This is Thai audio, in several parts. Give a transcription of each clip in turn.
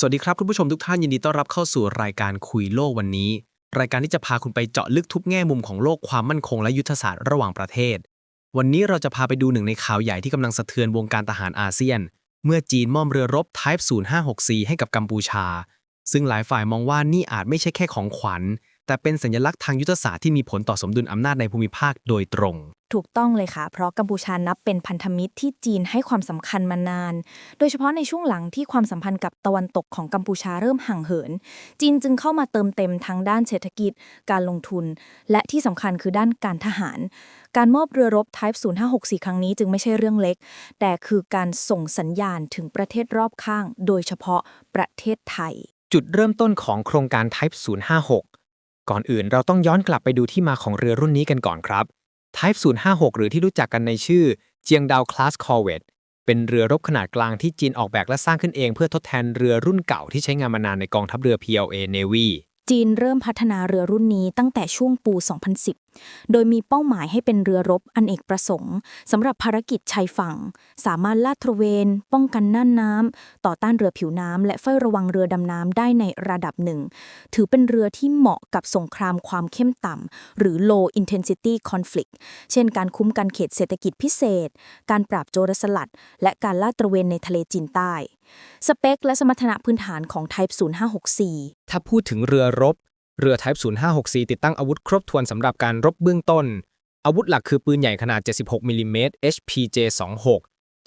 สวัสดีครับคุณผู้ชมทุกท่านยินดีต้อนรับเข้าสู่รายการคุยโลกวันนี้ รายการที่จะพาคุณไปเจาะลึกทุกแง่มุมของโลกความมั่นคงและยุทธศาสตร์ระหว่างประเทศ วันนี้เราจะพาไปดูหนึ่งในข่าวใหญ่ที่กำลังสะเทือนวงการทหารอาเซียน เมื่อจีนมอบเรือรบ Type 0564 ให้กับกัมพูชา ซึ่งหลายฝ่ายมองว่านี่อาจไม่ใช่แค่ของขวัญ แต่เป็นสัญลักษณ์ทางยุทธศาสตร์ที่มีผลต่อสมดุลอำนาจในภูมิภาคโดยตรง ถูกต้องเลยค่ะ เพราะกัมพูชานับเป็นพันธมิตรที่จีนให้ความสำคัญมานาน โดยเฉพาะในช่วงหลังที่ความสัมพันธ์กับตะวันตกของกัมพูชาเริ่มห่างเหิน จีนจึงเข้ามาเติมเต็มทั้งด้านเศรษฐกิจ การลงทุน และที่สำคัญคือด้านการทหาร การมอบเรือรบ Type 0564 ครั้งนี้จึงไม่ใช่เรื่องเล็ก แต่คือการส่งสัญญาณถึงประเทศรอบข้าง โดยเฉพาะประเทศไทย จุดเริ่มต้นของโครงการ Type 056 ก่อนอื่นเราต้องย้อนกลับไปดูที่มาของเรือรุ่นนี้กันก่อนครับ Type 056 หรือที่รู้จักกันในชื่อเจียงดาวคลาสคอร์เวตเป็นเรือรบขนาดกลางที่จีนออกแบบและสร้างขึ้นเองเพื่อทดแทนเรือรุ่นเก่าที่ใช้งานมานานในกองทัพเรือ PLA Navy จีนเริ่มพัฒนาเรือรุ่นนี้ตั้งแต่ช่วงปู 2010โดยมีเป้าหมายให้เป็นเรือรบอนเอกประสงค์สำหรับภารกิจชายฝั่ง สามารถลาดตระเวน ป้องกันน่านน้ำต่อต้านเรือผิวน้ำและเฝ้าระวังเรือดำน้ำได้ในระดับหนึ่ง ถือเป็นเรือที่เหมาะกับสงครามความเข้มต่ำหรือ low intensity conflict เช่นการคุ้มกันเขตเศรษฐกิจพิเศษ การปราบโจรสลัด และการลาดตระเวนในทะเลจีนใต้ สเปคและสมรรถนะพื้นฐานของ Type 0564 ถ้าพูดถึงเรือรบ เรือ Type 0564 ติดตั้งอาวุธครบถ้วนสำหรับการรบเบื้องต้น อาวุธหลักคือปืนใหญ่ขนาด 76มิลลิเมตร HPJ26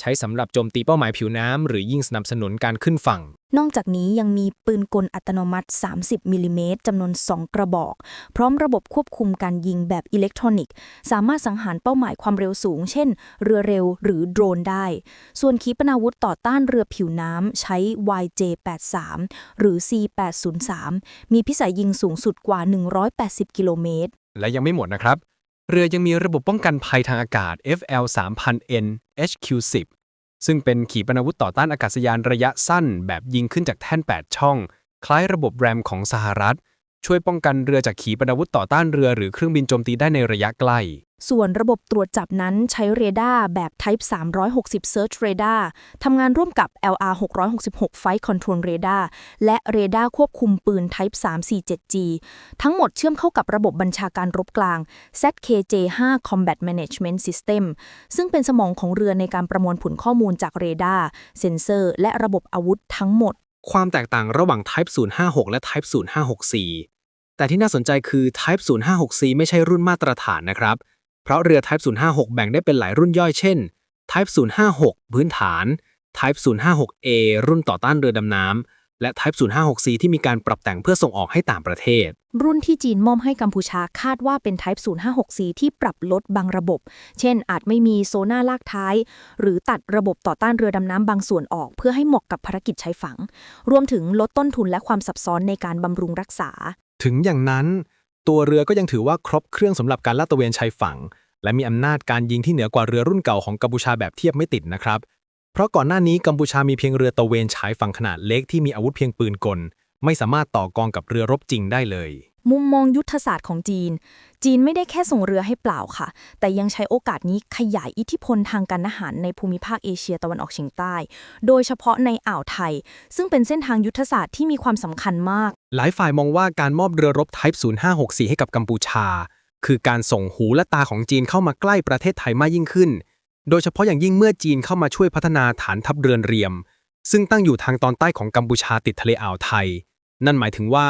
ใช้สำหรับโจมตีเป้าหมายผิวน้ำหรือยิงสนับสนุนการขึ้นฝั่ง นอกจากนี้ยังมีปืนกลอัตโนมัติ 30มิลลิเมตรจำนวน 2 กระบอก พร้อมระบบควบคุมการยิงแบบอิเล็กทรอนิกส์ สามารถสังหารเป้าหมายความเร็วสูง เช่น เรือเร็วหรือโดรนได้ ส่วนขีปนาวุธต่อต้านเรือผิวน้ำใช้ YJ83 หรือ C803 มีพิสัยยิงสูงสุดกว่า 180 กิโลเมตรและยังไม่หมดนะครับ เรือยังมีระบบป้องกันภัยทางอากาศ FL 3000N HQ10 ซึ่งเป็นขีปนาวุธต่อต้านอากาศยานระยะสั้น แบบยิงขึ้นจากแท่น 8 ช่อง คล้ายระบบแรมของสหรัฐ ช่วยป้องกันเรือจากขีปนาวุธต่อต้านเรือหรือเครื่องบินโจมตีได้ในระยะใกล้ ส่วนระบบตรวจจับนั้นใช้เรดาร์แบบ Type 360 Search Radar ทำงานร่วมกับ LR 666 Flight Control Radar และเรดาร์ควบคุมปืน Type 347G ทั้งหมดเชื่อมเข้ากับระบบบัญชาการรบกลาง ZKJ5 Combat Management System ซึ่งเป็นสมองของเรือในการประมวลผลข้อมูลจากเรดาร์เซ็นเซอร์ และระบบอาวุธทั้งหมด ความแตกต่างระหว่าง Type 056 และ Type 0564 แต่ที่น่าสนใจคือ Type 056C ไม่ใช่รุ่นมาตรฐานนะครับ เพราะเรือ Type 056 แบ่งได้เป็นหลายรุ่นย่อยเช่น Type 056 พื้นฐาน Type 056A รุ่นต่อต้านเรือดำน้ำ และ Type 056C ที่มีการปรับแต่งเพื่อส่งออกให้ต่างประเทศ รุ่นที่จีนมอบให้กัมพูชาคาดว่าเป็น Type 056C ที่ปรับลดบางระบบ เช่น อาจไม่มีโซน่าลากท้าย หรือตัดระบบต่อต้านเรือดำน้ำบางส่วนออก เพื่อให้เหมาะกับภารกิจชายฝั่งรวมถึงลดต้นทุนและความซับซ้อนในการบำรุงรักษา ถึงอย่างนั้น ตัวเรือก็ยังถือว่าครบเครื่องสำหรับการลาดตระเวนชายฝั่ง และมีอำนาจการยิงที่เหนือกว่าเรือรุ่นเก่าของกัมพูชาแบบเทียบไม่ติดนะครับ เพราะก่อนหน้านี้กัมพูชามีเพียงเรือตระเวนชายฝั่งขนาดเล็กที่มีอาวุธเพียงปืนกล ไม่สามารถต่อกรกับเรือรบจริงได้เลย มุมมองยุทธศาสตร์ของจีน จีนไม่ได้แค่ส่งเรือให้เปล่าค่ะ แต่ยังใช้โอกาสนี้ขยายอิทธิพลทางการทหารในภูมิภาคเอเชียตะวันออกเฉียงใต้ โดยเฉพาะในอ่าวไทย ซึ่งเป็นเส้นทางยุทธศาสตร์ที่มีความสำคัญมาก หลายฝ่ายมองว่าการมอบเรือรบ Type 0564 ให้กับกัมพูชา คือการส่งหูและตาของจีนเข้ามาใกล้ประเทศไทยมากยิ่งขึ้น โดยเฉพาะอย่างยิ่งเมื่อจีนเข้ามาช่วยพัฒนาฐานทัพเรือนเรียม ซึ่งตั้งอยู่ทางตอนใต้ของกัมพูชาติดทะเลอ่าวไทย นั่นหมายถึงว่า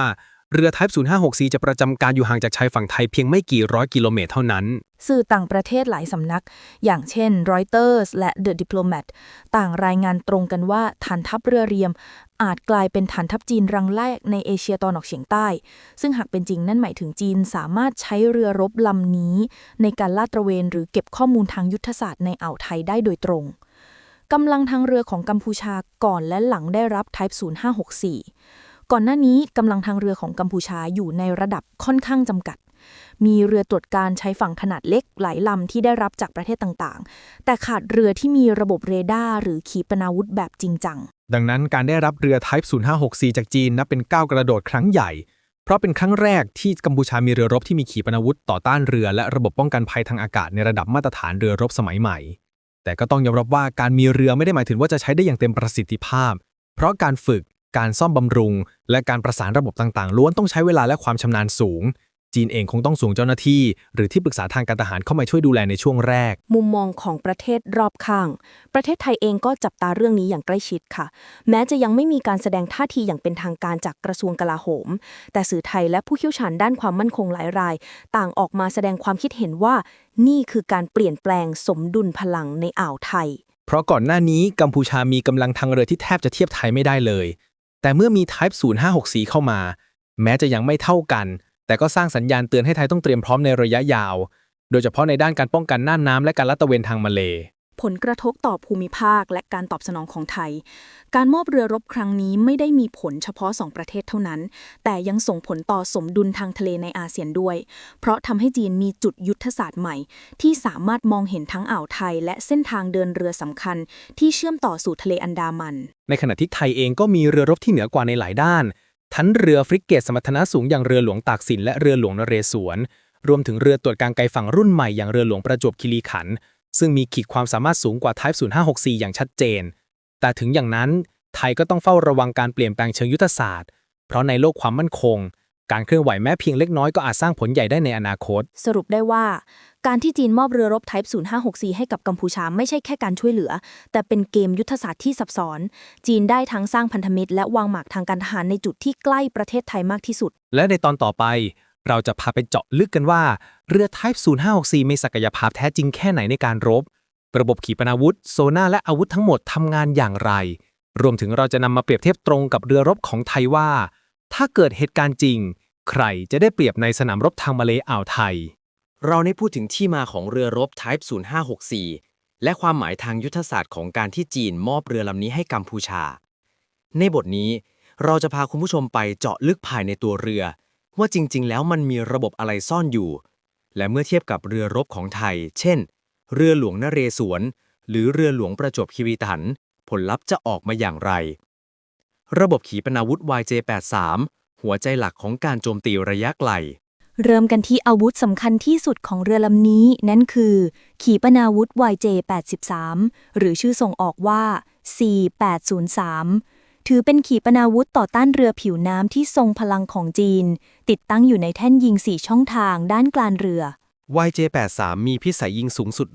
เรือ Type 0564 จะประจำการอยู่ห่างจากชายฝั่งไทยเพียงไม่กี่ร้อยกิโลเมตรเท่านั้น สื่อต่างประเทศหลายสำนัก อย่างเช่น Reuters และ The Diplomat ต่างรายงานตรงกันว่าฐานทัพเรือเรียม อาจกลายเป็นฐานทัพจีนรังแรกในเอเชียตะวันออกเฉียงใต้ ซึ่งหากเป็นจริงนั่นหมายถึงจีนสามารถใช้เรือรบลำนี้ ในการลาดตระเวนหรือเก็บข้อมูลทางยุทธศาสตร์ในอ่าวไทยได้โดยตรงกำลังทางเรือของกัมพูชาก่อนและหลังได้รับ Type 0564 ก่อนหน้านี้กำลังทางเรือของกัมพูชาอยู่ในระดับค่อนข้างจำกัด มีเรือตรวจการใช้ฝั่งขนาดเล็กหลายลำที่ได้รับจากประเทศต่างๆ แต่ขาดเรือที่มีระบบเรดาร์หรือขีปนาวุธแบบจริงจัง ดังนั้นการได้รับเรือ Type 0564 จากจีนนับเป็นก้าวกระโดดครั้งใหญ่ เพราะเป็นครั้งแรกที่กัมพูชามีเรือรบที่มีขีปนาวุธต่อต้านเรือและระบบป้องกันภัยทางอากาศในระดับมาตรฐานเรือรบสมัยใหม่ แต่ก็ต้องยอมรับว่าการมีเรือไม่ได้หมายถึงว่าจะใช้ได้อย่างเต็มประสิทธิภาพ เพราะการฝึก การซ่อมบำรุง และการประสานระบบต่างๆ ล้วนต้องใช้เวลาและความชำนาญสูง จีนเองคงต้องส่งเจ้าหน้าที่ หรือที่ปรึกษาทางการทหารเข้ามาช่วยดูแลในช่วงแรก มุมมองของประเทศรอบข้าง ประเทศไทยเองก็จับตาเรื่องนี้อย่างใกล้ชิดค่ะ แม้จะยังไม่มีการแสดงท่าทีอย่างเป็นทางการจากกระทรวงกลาโหม แต่สื่อไทยและผู้เชี่ยวชาญด้านความมั่นคงหลายราย ต่างออกมาแสดงความคิดเห็นว่า นี่คือการเปลี่ยนแปลงสมดุลพลังในอ่าวไทย เพราะก่อนหน้านี้กัมพูชามีกำลังทางเรือที่แทบจะเทียบไทยไม่ได้เลย แต่เมื่อมี Type 0564 เข้ามา แม้จะยังไม่เท่ากัน แต่ก็สร้างสัญญาณเตือนให้ไทยต้องเตรียมพร้อมในระยะยาว โดยเฉพาะในด้านการป้องกันน่านน้ำและการลัดตระเวนทางมาเลผลกระทบต่อภูมิภาคและการตอบสนองของไทย การมอบเรือรบครั้งนี้ไม่ได้มีผลเฉพาะสองประเทศเท่านั้น แต่ยังส่งผลต่อสมดุลทางทะเลในอาเซียนด้วย เพราะทำให้จีนมีจุดยุทธศาสตร์ใหม่ ที่สามารถมองเห็นทั้งอ่าวไทย และเส้นทางเดินเรือสำคัญ ที่เชื่อมต่อสู่ทะเลอันดามัน ในขณะที่ไทยเองก็มีเรือรบที่เหนือกว่าในหลายด้าน ทั้งเรือฟริกเกตสมรรถนะสูงอย่างเรือหลวงตากสินและเรือหลวงนเรศวร รวมถึงเรือตรวจการไกลฝั่งรุ่นใหม่อย่างเรือหลวงประจวบคีรีขันธ์ซึ่งมีขีดความสามารถสูงกว่า Type 0564 อย่างชัดเจน แต่ถึงอย่างนั้นไทยก็ต้องเฝ้าระวังการเปลี่ยนแปลงเชิงยุทธศาสตร์ เพราะในโลกความมั่นคง การเคลื่อนไหวแม้เพียงเล็กน้อยก็อาจสร้างผลใหญ่ได้ในอนาคต สรุปได้ว่า การที่จีนมอบเรือรบ Type 0564 ให้กับกัมพูชาไม่ใช่แค่การช่วยเหลือ แต่เป็นเกมยุทธศาสตร์ที่ซับซ้อน จีนได้ทั้งสร้างพันธมิตร และวางหมากทางการทหารในจุดที่ใกล้ประเทศไทยมากที่สุด และในตอนต่อไป เราจะพาไปเจาะลึกกันว่า เรือ Type 0564 มีศักยภาพแท้จริงแค่ไหนในการรบ ระบบขีปนาวุธ โซน่าและอาวุธทั้งหมดทำงานอย่างไร รวมถึงเราจะนำมาเปรียบเทียบตรงกับเรือรบของไทยว่า ถ้าเกิดเหตุการณ์จริง ใครจะได้เปรียบในสนามรบทางมาเลอ่าวไทย เราได้พูดถึงที่มาของเรือรบ Type 0564 และความหมายทางยุทธศาสตร์ของการที่จีนมอบเรือลำนี้ให้กัมพูชา ในบทนี้เราจะพาคุณผู้ชมไปเจาะลึกภายในตัวเรือ ว่าจริง ๆ แล้วมันมีระบบอะไรซ่อนอยู่ และเมื่อเทียบกับเรือรบของไทย เช่น เรือหลวงนเรศวร หรือเรือหลวงประจวบคีรีขันธ์ผลลัพธ์จะออกมาอย่างไร ระบบขีปนาวุธ YJ83 หัวใจหลักของการโจมตีระยะไกล เริ่มกันที่อาวุธสำคัญที่สุดของเรือลำนี้ นั่นคือ ขีปนาวุธ YJ83 หรือชื่อส่งออกว่า C803 ถือเป็นขีปนาวุธต่อต้านเรือผิวน้ำที่ทรงพลังของจีน ติดตั้งอยู่ในแท่นยิงสี่ช่องทางด้านกลางเรือ YJ83 มีพิสัยยิงสูงสุด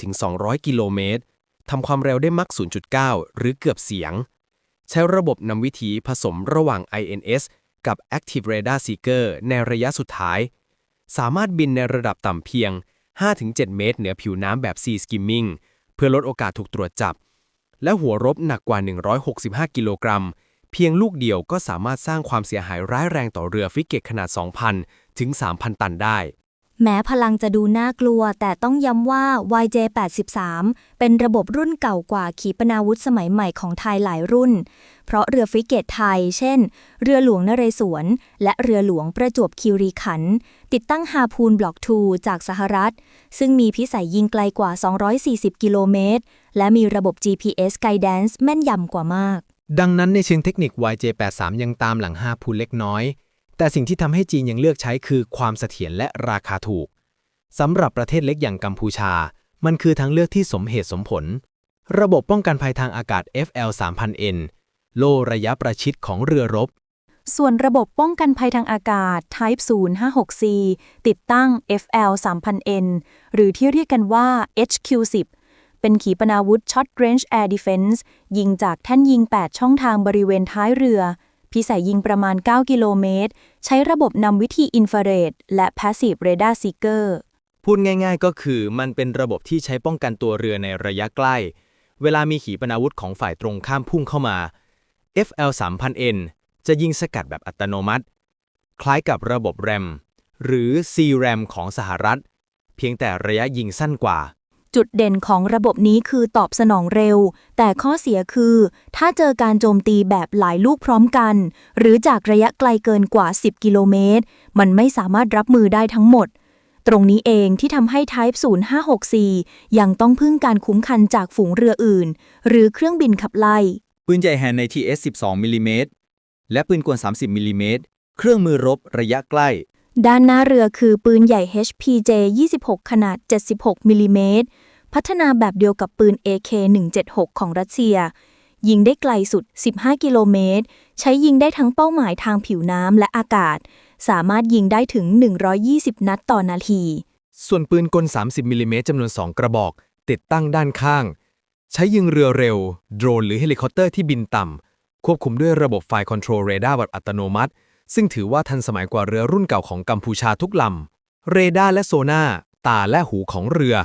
180-200 กิโลเมตรทำความเร็วได้มัก 0.9 หรือเกือบเสียง ใช้ระบบนำวิถีผสมระหว่าง INS กับ Active Radar Seeker ในระยะสุดท้าย สามารถบินในระดับต่ำเพียง 5-7 เมตร เหนือผิวน้ำแบบ Sea Skimming เพื่อลดโอกาสถูกตรวจจับ และหัวรบหนักกว่า 165 กิโลกรัม เพียงลูกเดียวก็สามารถสร้างความเสียหายร้ายแรงต่อเรือฟริเกตขนาด 2,000 ถึง 3,000 ตันได้ แม้พลังจะดูน่ากลัว แต่ต้องย้ำว่า YJ83 เป็นระบบรุ่นเก่ากว่าขีปนาวุธสมัยใหม่ของไทยหลายรุ่น เพราะเรือฟริเกตไทย เช่น เรือหลวงนเรศวร และเรือหลวงประจวบคีรีขันธ์ติดตั้งฮาพูนบล็อก2จากสหรัฐ ซึ่งมีพิสัยยิงไกลกว่า 240 กิโลเมตร และมีระบบ GPS Guidance แม่นยำกว่ามาก ดังนั้นในเชิงเทคนิค YJ83 ยังตามหลัง5พูลเล็กน้อย แต่สิ่งที่ทำให้จีนยังเลือกใช้คือความเสถียรและราคาถูกสำหรับประเทศเล็กอย่างกัมพูชา มันคือทางเลือกที่สมเหตุสมผล ระบบป้องกันภัยทางอากาศ FL3000N โลระยะประชิดของเรือรบ ส่วนระบบป้องกันภัยทางอากาศ Type 056C ติดตั้ง FL 3000N หรือที่เรียกกันว่า HQ10 เป็นขีปนาวุธ Short Range Air Defense ยิงจากแท่นยิง 8 ช่องทางบริเวณท้ายเรือ พิสัยยิงประมาณ 9 กิโลเมตร ใช้ระบบนำวิธีอินฟราเรดและ Passive Radar Seeker พูดง่ายๆก็คือมันเป็นระบบที่ใช้ป้องกันตัวเรือในระยะใกล้ เวลามีขีปนาวุธของฝ่ายตรงข้ามพุ่งเข้ามา FL 3000N จะยิงสกัดแบบอัตโนมัติ คล้ายกับระบบ RAM หรือ CRAM ของสหรัฐ เพียงแต่ระยะยิงสั้นกว่า จุดเด่นของระบบนี้คือตอบสนองเร็ว แต่ข้อเสียคือ ถ้าเจอการโจมตีแบบหลายลูกพร้อมกัน หรือจากระยะไกลเกินกว่า 10 กิโลเมตร มันไม่สามารถรับมือได้ทั้งหมด ตรงนี้เองที่ทำให้ Type 0564 ยังต้องพึ่งการคุ้มกันจากฝูงเรืออื่น หรือเครื่องบินขับไล่ปืนใหญ่แฮนใน TS 12มิลลิเมตรและปืนกล 30มิลลิเมตรเครื่องมือรบระยะใกล้ ด้านหน้าเรือคือปืนใหญ่ HPJ 26 ขนาด 76มิลลิเมตร พัฒนาแบบเดียวกับปืน AK 176 ของรัสเซีย ยิงได้ไกลสุด 15 กิโลเมตร ใช้ยิงได้ทั้งเป้าหมายทางผิวน้ำและอากาศ สามารถยิงได้ถึง 120 นัดต่อนาที ส่วนปืนกล 30มิลลิเมตรจำนวน 2 กระบอก ติดตั้งด้านข้าง ใช้ยิงเรือเร็ว โดรนหรือเฮลิคอปเตอร์ที่บินต่ำ ควบคุมด้วยระบบไฟคอนโทรลเรดาร์แบบอัตโนมัติ ซึ่งถือว่าทันสมัยกว่าเรือรุ่นเก่าของกัมพูชาทุกลำ เรดาร์และโซน่าร์ตาและหูของเรือ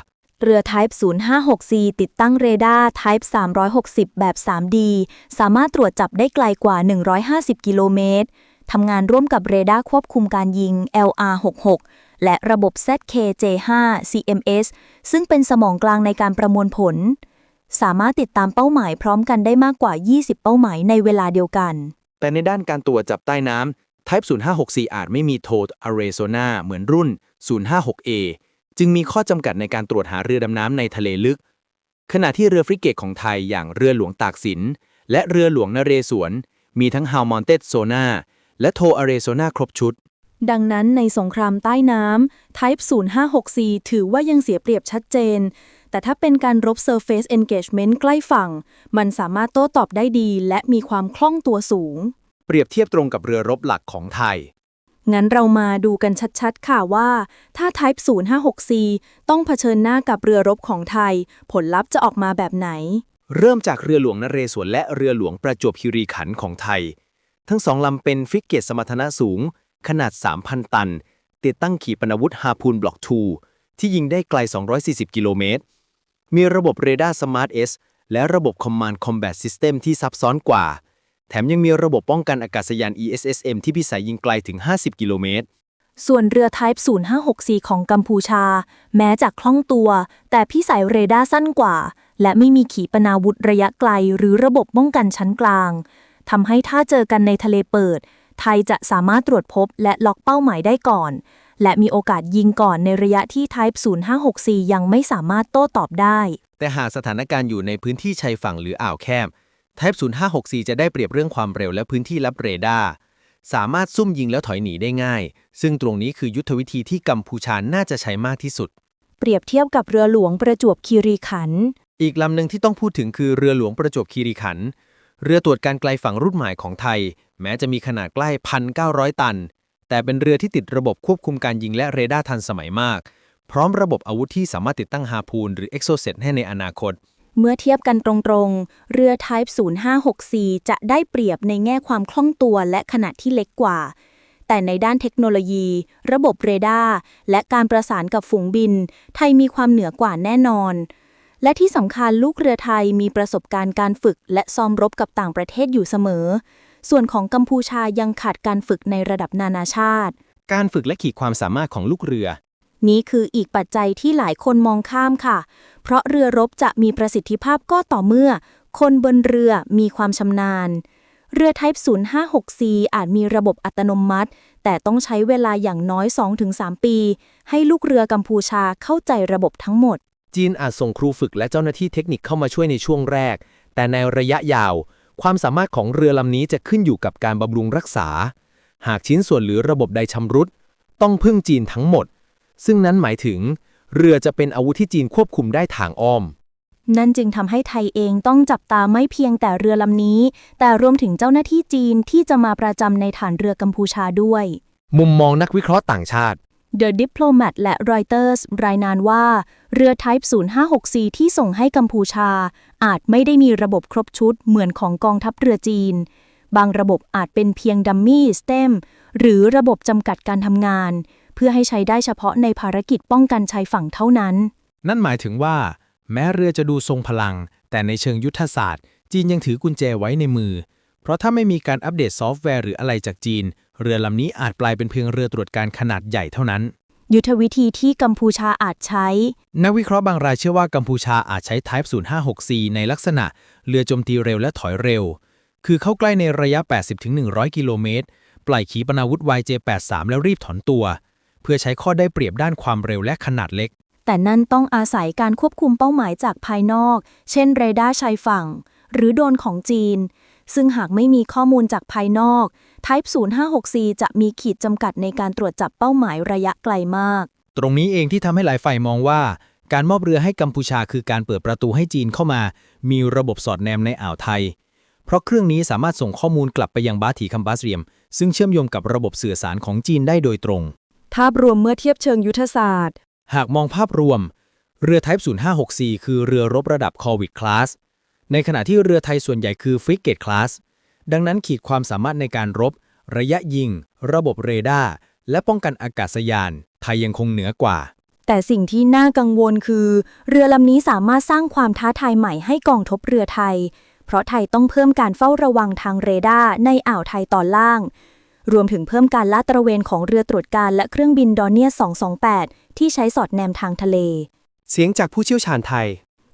เรือ Type 056C ติดตั้งเรดาร์ Type 360 แบบ 3D สามารถตรวจจับได้ไกลกว่า 150 กิโลเมตร ทำงานร่วมกับเรดาร์ควบคุมการยิง LR66 และระบบ ZKJ5 CMS ซึ่งเป็นสมองกลางในการประมวลผล สามารถติดตามเป้าหมายพร้อมกันได้มากกว่า 20 เป้าหมายในเวลาเดียวกัน แต่ในด้านการตรวจจับใต้น้ำ Type 056C อาจไม่มีโทด Array Sonar เหมือนรุ่น 056A จึงมีข้อจำกัดในการตรวจหาเรือดำน้ำในทะเลลึก ขณะที่เรือฟริเกตของไทยอย่างเรือหลวงตากสิน และเรือหลวงนเรศวร มีทั้ง How Mounted Sonar และ Tow Array Sonar ครบชุด ดังนั้นในสงครามใต้น้ำ Type 056C ถือว่ายังเสียเปรียบชัดเจน แต่ถ้าเป็นการรบ Surface Engagement ใกล้ฝั่ง มันสามารถโต้ตอบได้ดี และมีความคล่องตัวสูง เปรียบเทียบตรงกับเรือรบหลักของไทย งั้นเรามาดูกันชัดๆ ค่ะว่า ถ้า Type 056C ต้องเผชิญหน้ากับเรือรบของไทย ผลลัพธ์จะออกมาแบบไหน เริ่มจากเรือหลวงนเรศวรและเรือหลวงประจวบคีรีขันธ์ของไทย ทั้งสองลำเป็นฟริเกตสมรรถนะสูง ขนาด 3,000 ตัน ติดตั้งขีปนาวุธฮาพูนบล็อก 2 ที่ยิงได้ไกล 240 กิโลเมตร มีระบบเรดาร์สมาร์ทเอสและระบบ Command Combat System ที่ซับซ้อนกว่า แถมยังมีระบบป้องกันอากาศยาน ESSM ที่พิสัยยิงไกลถึง 50 กิโลเมตร ส่วนเรือ Type 056C ของกัมพูชา แม้จะคล่องตัว แต่พิสัยเรดาร์สั้นกว่า และไม่มีขีปนาวุธระยะไกล หรือระบบป้องกันชั้นกลางทำให้ถ้าเจอกันในทะเลเปิด ไทยจะสามารถตรวจพบและล็อกเป้าหมายได้ก่อน และมีโอกาสยิงก่อนในระยะที่ Type 056C ยังไม่สามารถโต้ตอบได้ แต่หากสถานการณ์อยู่ในพื้นที่ชายฝั่งหรืออ่าวแคบ Type 056C จะได้เปรียบเรื่องความเร็วและพื้นที่รับเรดาร์ สามารถซุ่มยิงแล้วถอยหนีได้ง่าย ซึ่งตรงนี้คือยุทธวิธีที่กัมพูชาน่าจะใช้มากที่สุด เปรียบเทียบกับเรือหลวงประจวบคีรีขันธ์ อีกลำหนึ่งที่ต้องพูดถึงคือเรือหลวงประจวบคีรีขันธ์ เรือตรวจการไกลฝั่งรุ่นใหม่ของไทย แม้จะมีขนาดใกล้ 1,900 ตัน แต่เป็นเรือที่ติดระบบควบคุมการยิงและเรดาร์ทันสมัยมาก พร้อมระบบอาวุธที่สามารถติดตั้งฮาพูนหรือเอ็กโซเซตให้ในอนาคต เมื่อเทียบกันตรงๆ เรือ Type 056C จะได้เปรียบในแง่ความคล่องตัวและขนาดที่เล็กกว่า แต่ในด้านเทคโนโลยี ระบบเรดาร์และการประสานกับฝูงบิน ไทยมีความเหนือกว่าแน่นอน และที่สำคัญลูกเรือไทยมีประสบการณ์การฝึก และซ้อมรบกับต่างประเทศอยู่เสมอ ส่วนของกัมพูชายังขาดการฝึกในระดับนานาชาติ การฝึกและขีดความสามารถของลูกเรือ นี้คืออีกปัจจัยที่หลายคนมองข้ามค่ะ เพราะเรือรบจะมีประสิทธิภาพก็ต่อเมื่อ คนบนเรือมีความชำนาญ เรือ Type 056C อาจมีระบบอัตโนมัติ แต่ต้องใช้เวลาอย่างน้อย 2-3 ปี ให้ลูกเรือกัมพูชาเข้าใจระบบทั้งหมด จีนอาจส่งครูฝึกและเจ้าหน้าที่เทคนิคเข้ามาช่วยในช่วงแรก แต่ในระยะยาว ความสามารถของเรือลำนี้จะขึ้นอยู่กับการบำรุงรักษา หากชิ้นส่วนหรือระบบใดชำรุด ต้องพึ่งจีนทั้งหมด ซึ่งนั้นหมายถึง เรือจะเป็นอาวุธที่จีนควบคุมได้ทางอ้อม นั่นจึงทำให้ไทยเองต้องจับตาไม่เพียงแต่เรือลำนี้ แต่รวมถึงเจ้าหน้าที่จีนที่จะมาประจำในฐานเรือกัมพูชาด้วย มุมมองนักวิเคราะห์ต่างชาติ The Diplomat และ Reuters รายงานว่า เรือ Type 056C ที่ส่งให้กัมพูชา อาจไม่ได้มีระบบครบชุดเหมือนของกองทัพเรือจีน บางระบบอาจเป็นเพียงดัมมี่สเต็มหรือระบบจำกัดการทำงาน เพื่อให้ใช้ได้เฉพาะในภารกิจป้องกันชายฝั่งเท่านั้น นั่นหมายถึงว่า แม้เรือจะดูทรงพลัง แต่ในเชิงยุทธศาสตร์ จีนยังถือกุญแจไว้ในมือ เพราะถ้าไม่มีการอัปเดตซอฟต์แวร์หรืออะไรจากจีน เรือลำนี้อาจกลายเป็นเพียงเรือตรวจการขนาดใหญ่เท่านั้น ยุทธวิธีที่กัมพูชาอาจใช้ นักวิเคราะห์บางรายเชื่อว่ากัมพูชาอาจใช้ Type 056C ในลักษณะ เรือโจมตีเร็วและถอยเร็ว คือเข้าใกล้ในระยะ 80-100 กิโลเมตรปล่อยขีปนาวุธ YJ83 แล้วรีบถอนตัว เพื่อใช้ข้อได้เปรียบด้านความเร็วและขนาดเล็ก แต่นั่นต้องอาศัยการควบคุมเป้าหมายจากภายนอก เช่นเรดาร์ชายฝั่ง หรือโดรนของจีน ซึ่งหากไม่มีข้อมูลจากภายนอก Type 056C จะมีขีดจำกัดในการตรวจจับเป้าหมายระยะไกลมาก ตรงนี้เองที่ทำให้หลายฝ่ายมองว่า การมอบเรือให้กัมพูชาคือการเปิดประตูให้จีนเข้ามา มีระบบสอดแนมในอ่าวไทย เพราะเครื่องนี้สามารถส่งข้อมูลกลับไปยังบาถีคัมบัสเรียม ซึ่งเชื่อมโยงกับระบบสื่อสารของจีนได้โดยตรง ภาพรวมเมื่อเทียบเชิงยุทธศาสตร์ หากมองภาพรวม เรือ Type 0564 คือเรือรบระดับ Corvette Class ในขณะที่เรือไทยส่วนใหญ่คือ Frigate Class ดังนั้นขีดความสามารถในการรบ ระยะยิง ระบบเรดาร์และป้องกันอากาศยาน ไทยยังคงเหนือกว่า แต่สิ่งที่น่ากังวลคือ เรือลำนี้สามารถสร้างความท้าทายใหม่ให้กองทพเรือไทย เพราะไทยต้องเพิ่มการเฝ้าระวังทางเรดาร์ในอ่าวไทยตอนล่าง รวมถึงเพิ่มการลาดตระเวนของเรือตรวจการและเครื่องบินดอนเนีย 228 ที่ใช้สอดแนมทางทะเล เสียงจากผู้เชี่ยวชาญไทย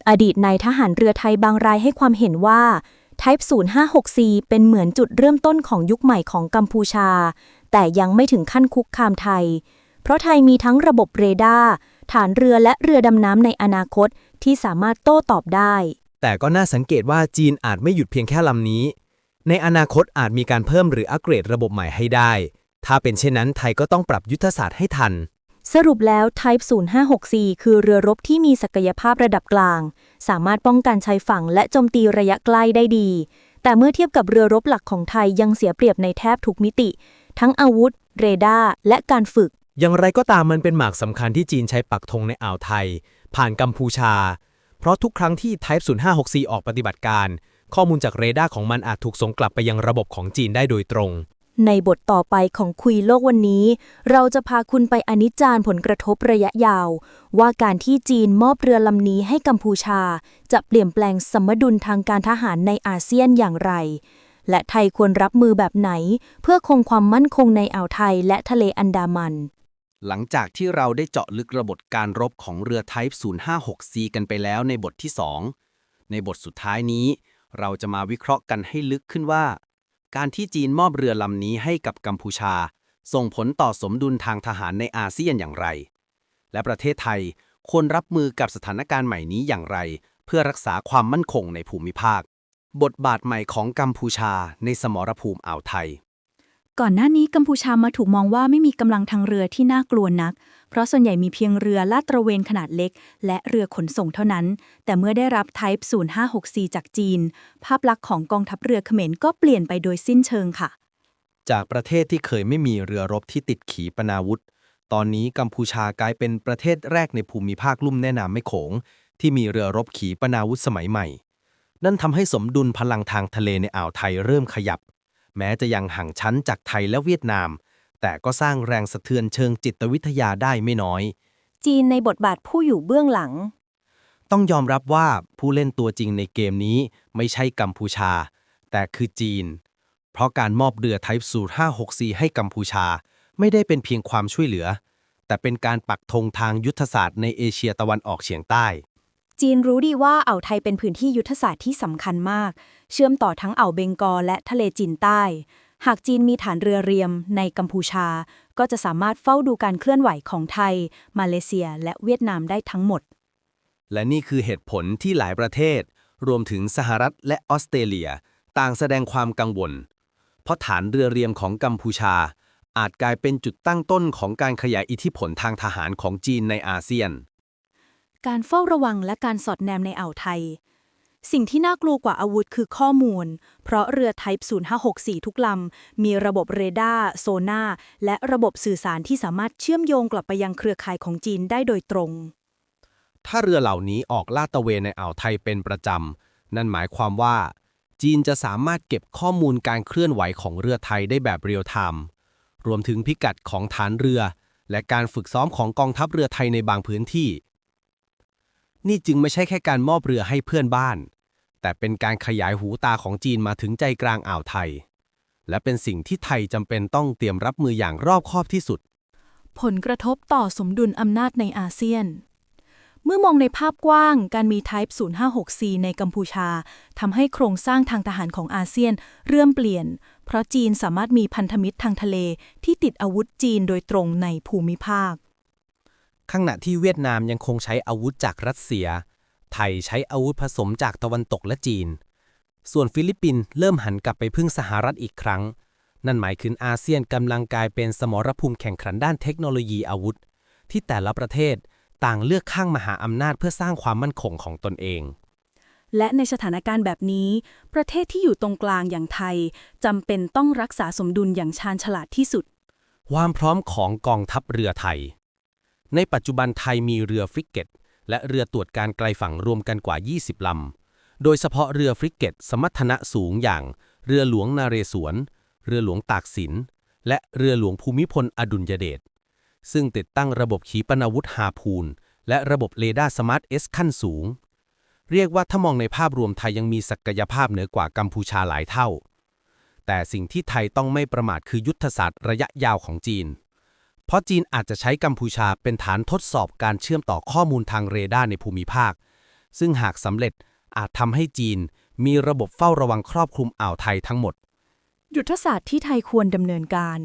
อดีตนายทหารเรือไทยบางรายให้ความเห็นว่า Type 056C เป็นเหมือนจุดเริ่มต้นของยุคใหม่ของกัมพูชา แต่ยังไม่ถึงขั้นคุกคามไทย เพราะไทยมีทั้งระบบเรดาร์ฐานเรือและเรือดำน้ำในอนาคตที่สามารถโต้ตอบได้ แต่ก็น่าสังเกตว่าจีนอาจไม่หยุดเพียงแค่ลำนี้ ในอนาคตอาจมีการเพิ่มหรืออัปเกรดระบบใหม่ให้ได้ ถ้าเป็นเช่นนั้นไทยก็ต้องปรับยุทธศาสตร์ให้ทัน สรุปแล้ว Type 054คือเรือรบที่มีศักยภาพระดับกลาง สามารถป้องกันชายฝั่งและโจมตีระยะใกล้ได้ดี แต่เมื่อเทียบกับเรือรบหลักของไทยยังเสียเปรียบในแทบทุกมิติ ทั้งอาวุธ เรดาร์และการฝึก อย่างไรก็ตามมันเป็นหมากสำคัญที่จีนใช้ปักธงในอ่าวไทย ผ่านกัมพูชา เพราะทุกครั้งที่ Type 0564 ออกปฏิบัติการ ข้อมูลจากเรดาร์ของมันอาจถูกส่งกลับไปยังระบบของจีนได้โดยตรง ในบทต่อไปของคุยโลกวันนี้ เราจะพาคุณไปอนิจจารผลกระทบระยะยาว ว่าการที่จีนมอบเรือลำนี้ให้กัมพูชา จะเปลี่ยนแปลงสมดุลทางการทหารในอาเซียนอย่างไร และไทยควรรับมือแบบไหน เพื่อคงความมั่นคงในอ่าวไทยและทะเลอันดามันหลังจากที่เราได้เจาะลึกระบบการรบของเรือ Type 056C กันไปแล้วในบทที่ 2 ในบทสุดท้ายนี้ เราจะมาวิเคราะห์กันให้ลึกขึ้นว่า การที่จีนมอบเรือลำนี้ให้กับกัมพูชา ส่งผลต่อสมดุลทางทหารในอาเซียนอย่างไร และประเทศไทยควรรับมือกับสถานการณ์ใหม่นี้อย่างไร เพื่อรักษาความมั่นคงในภูมิภาค บทบาทใหม่ของกัมพูชาในสมรภูมิอ่าวไทย ก่อนหน้านี้กัมพูชามาถูกมองว่าไม่มีกำลังทางเรือที่น่ากลัวนัก เพราะส่วนใหญ่มีเพียงเรือลาดตระเวนขนาดเล็ก และเรือขนส่งเท่านั้น แต่เมื่อได้รับ Type 0564 จากจีน ภาพลักษณ์ของกองทัพเรือเขมรก็เปลี่ยนไปโดยสิ้นเชิงค่ะ จากประเทศที่เคยไม่มีเรือรบที่ติดขีปนาวุธ ตอนนี้กัมพูชากลายเป็นประเทศแรกในภูมิภาคลุ่มแม่น้ำแม่โขง ที่มีเรือรบขีปนาวุธสมัยใหม่ นั่นทำให้สมดุลพลังทางทะเลในอ่าวไทยเริ่มขยับ แม้จะยังห่างชั้นจากไทยและเวียดนาม แต่ก็สร้างแรงสะเทือนเชิงจิตวิทยาได้ไม่น้อย จีนในบทบาทผู้อยู่เบื้องหลัง ต้องยอมรับว่าผู้เล่นตัวจริงในเกมนี้ไม่ใช่กัมพูชา แต่คือจีน เพราะการมอบเรือ Type 0564 ให้กัมพูชา ไม่ได้เป็นเพียงความช่วยเหลือ แต่เป็นการปักธงทางยุทธศาสตร์ในเอเชียตะวันออกเฉียงใต้จีนรู้ดีว่าอ่าวไทยเป็นพื้นที่ยุทธศาสตร์ที่สำคัญมาก เชื่อมต่อทั้งอ่าวเบงกอลและทะเลจีนใต้ หากจีนมีฐานเรือเรียมในกัมพูชา ก็จะสามารถเฝ้าดูการเคลื่อนไหวของไทย มาเลเซีย และเวียดนามได้ทั้งหมด และนี่คือเหตุผลที่หลายประเทศ รวมถึงสหรัฐและออสเตรเลีย ต่างแสดงความกังวล เพราะฐานเรือเรียมของกัมพูชา อาจกลายเป็นจุดตั้งต้นของการขยายอิทธิพลทางทหารของจีนในอาเซียน การเฝ้าระวังและการสอดแนมในอ่าวไทย สิ่งที่น่ากลัวกว่าอาวุธคือข้อมูล เพราะเรือ Type 0564 ทุกลำ มีระบบเรดาร์โซนาและระบบสื่อสารที่สามารถเชื่อมโยงกลับไปยังเครือข่ายของจีนได้โดยตรง ถ้าเรือเหล่านี้ออกลาดตระเวนในอ่าวไทยเป็นประจำ นั่นหมายความว่า จีนจะสามารถเก็บข้อมูลการเคลื่อนไหวของเรือไทยได้แบบเรียลไทม์รวมถึงพิกัดของฐานเรือ และการฝึกซ้อมของกองทัพเรือไทยในบางพื้นที่ นี่จึงไม่ใช่แค่การมอบเรือให้เพื่อนบ้าน แต่เป็นการขยายหูตาของจีนมาถึงใจกลางอ่าวไทย และเป็นสิ่งที่ไทยจำเป็นต้องเตรียมรับมืออย่างรอบคอบที่สุด ผลกระทบต่อสมดุลอำนาจในอาเซียน เมื่อมองในภาพกว้าง การมี Type 056C ในกัมพูชาทำให้โครงสร้างทางทหารของอาเซียนเริ่มเปลี่ยน เพราะจีนสามารถมีพันธมิตรทางทะเลที่ติดอาวุธจีนโดยตรงในภูมิภาค ขณะที่เวียดนามยังคงใช้อาวุธจากรัสเซีย ไทยใช้อาวุธผสมจากตะวันตกและจีน ส่วนฟิลิปปินส์เริ่มหันกลับไปพึ่งสหรัฐอีกครั้ง นั่นหมายถึงอาเซียนกำลังกลายเป็นสมรภูมิแข่งขันด้านเทคโนโลยีอาวุธ ที่แต่ละประเทศต่างเลือกข้างมหาอำนาจเพื่อสร้างความมั่นคงของตนเองและในสถานการณ์แบบนี้ ประเทศที่อยู่ตรงกลางอย่างไทยจำเป็นต้องรักษาสมดุลอย่างชาญฉลาดที่สุด ความพร้อมของกองทัพเรือไทย ในปัจจุบันไทยมีเรือฟริกเกต และเรือตรวจการไกลฝั่งรวมกันกว่า 20 ลำ โดยเฉพาะเรือฟริกเกต สมรรถนะสูงอย่าง เรือหลวงนาเรศวร เรือหลวงตากสิน และเรือหลวงภูมิพลอดุลยเดช ซึ่งติดตั้งระบบขีปนาวุธฮาพูน และระบบเรดาร์สมาร์ทเอสขั้นสูง เรียกว่าถ้ามองในภาพรวมไทยยังมีศักยภาพเหนือกว่ากัมพูชาหลายเท่า แต่สิ่งที่ไทยต้องไม่ประมาทคือยุทธศาสตร์ระยะยาวของจีน เพราะจีนอาจจะใช้กัมพูชาเป็นฐานทดสอบการเชื่อมต่อข้อมูลทางเรดาร์ในภูมิภาค ซึ่งหากสำเร็จอาจทำให้จีนมีระบบเฝ้าระวังครอบคลุมอ่าวไทยทั้งหมด ยุทธศาสตร์ที่ไทยควรดำเนินการ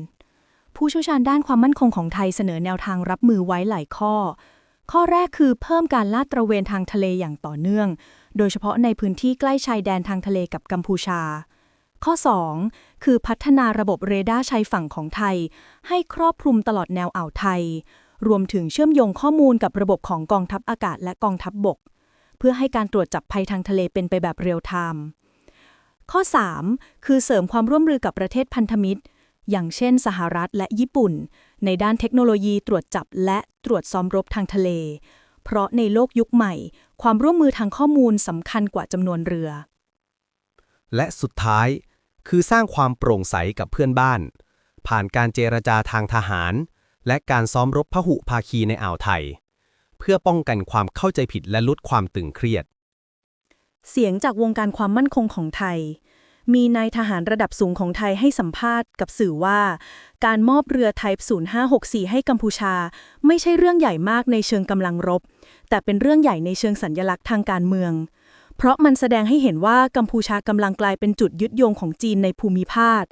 ผู้เชี่ยวชาญด้านความมั่นคงของไทยเสนอแนวทางรับมือไว้หลายข้อ ข้อแรกคือเพิ่มการลาดตระเวนทางทะเลอย่างต่อเนื่อง โดยเฉพาะในพื้นที่ใกล้ชายแดนทางทะเลกับกัมพูชา ข้อ 2 คือพัฒนาระบบเรดาร์ชายฝั่งของไทย ให้ครอบคลุมตลอดแนวอ่าวไทย รวมถึงเชื่อมโยงข้อมูลกับระบบของกองทัพอากาศและกองทัพบบก เพื่อให้การตรวจจับภัยทางทะเลเป็นไปแบบเรียลไทม์ข้อ 3 คือเสริมความร่วมมือกับประเทศพันธมิตร อย่างเช่น สหรัฐและญี่ปุ่น ในด้านเทคโนโลยีตรวจจับและตรวจซ้อมรบทางทะเล เพราะในโลกยุคใหม่ ความร่วมมือทางข้อมูลสำคัญกว่าจำนวนเรือ และสุดท้าย คือสร้างความโปร่งใสกับเพื่อนบ้าน ผ่านการเจรจาทางทหาร และการซ้อมรบพหุภาคีในอ่าวไทย เพื่อป้องกันความเข้าใจผิดและลดความตึงเครียด เสียงจากวงการความมั่นคงของไทย มีนายทหารระดับสูงของไทยให้สัมภาษณ์กับสื่อว่า การมอบเรือ Type 0564 ให้กัมพูชา ไม่ใช่เรื่องใหญ่มากในเชิงกำลังรบ แต่เป็นเรื่องใหญ่ในเชิงสัญญลักษณ์ทางการเมือง เพราะมันแสดงให้เห็นว่ากัมพูชากำลังกลายเป็นจุดยึดโยงของจีนในภูมิภาค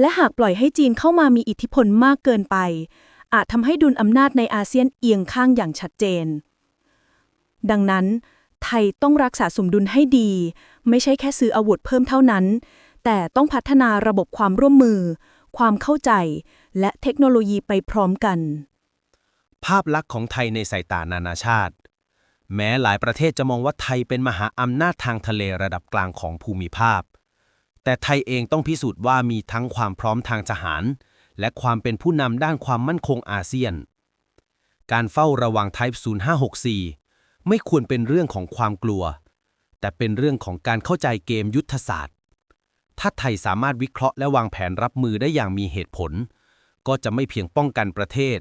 และหากปล่อยให้จีนเข้ามามีอิทธิพลมากเกินไป อาจทำให้ดุลอำนาจในอาเซียนเอียงข้างอย่างชัดเจน ดังนั้น ไทยต้องรักษาสมดุลให้ดี ไม่ใช่แค่ซื้ออาวุธเพิ่มเท่านั้น แต่ต้องพัฒนาระบบความร่วมมือ ความเข้าใจ และเทคโนโลยีไปพร้อมกัน ภาพลักษณ์ของไทยในสายตานานาชาติ แม้หลายประเทศจะมองว่าไทยเป็นมหาอำนาจทางทะเลระดับกลางของภูมิภาค แต่ไทยเองต้องพิสูจน์ว่ามีทั้งความพร้อมทางทหาร และความเป็นผู้นำด้านความมั่นคงอาเซียน การเฝ้าระวัง Type 0564 ไม่ควรเป็นเรื่องของความกลัว แต่เป็นเรื่องของการเข้าใจเกมยุทธศาสตร์ ถ้าไทยสามารถวิเคราะห์และวางแผนรับมือได้อย่างมีเหตุผล ก็จะไม่เพียงป้องกันประเทศ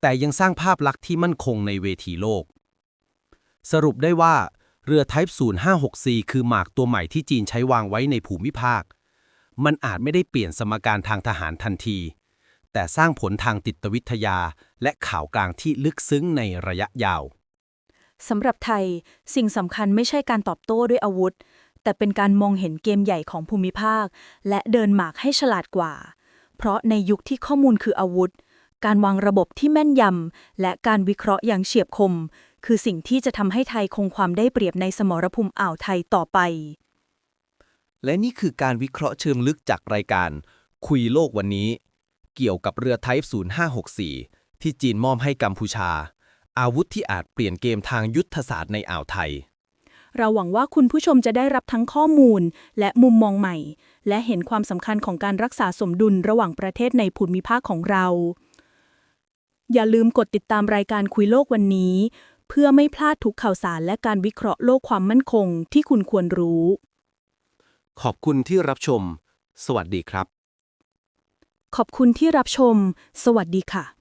แต่ยังสร้างภาพลักษณ์ที่มั่นคงในเวทีโลก สรุปได้ว่าเรือ Type 0564 คือหมากตัวใหม่ที่จีนใช้วางไว้ในภูมิภาค มันอาจไม่ได้เปลี่ยนสมการทางทหารทันที แต่สร้างผลทางติตวิทยา และข่าวกลางที่ลึกซึ้งในระยะยาวสำหรับไทยสิ่งสำคัญไม่ใช่การตอบโต้ด้วยอาวุธ แต่เป็นการมองเห็นเกมใหญ่ของภูมิภาค และเดินหมากให้ฉลาดกว่า เพราะในยุคที่ข้อมูลคืออาวุธ การวางระบบที่แม่นยำและการวิเคราะห์อย่างเฉียบคมคือสิ่งที่จะทำให้ไทยคงความได้เปรียบในสมรภูมิอ่าวไทยต่อไป และนี่คือการวิเคราะห์เชิงลึกจากรายการ คุยโลกวันนี้ เกี่ยวกับเรือ Type 0564 ที่จีนมอบให้กัมพูชา อาวุธที่อาจเปลี่ยนเกมทางยุทธศาสตร์ในอ่าวไทยเราหวังว่าคุณผู้ชมจะได้รับทั้งข้อมูลและมุมมองใหม่ และเห็นความสำคัญของการรักษาสมดุลระหว่างประเทศในภูมิภาคของเรา อย่าลืมกดติดตามรายการคุยโลกวันนี้ เพื่อไม่พลาดทุกข่าวสารและการวิเคราะห์โลกความมั่นคงที่คุณควรรู้ ขอบคุณที่รับชม สวัสดีครับ ขอบคุณที่รับชม สวัสดีค่ะ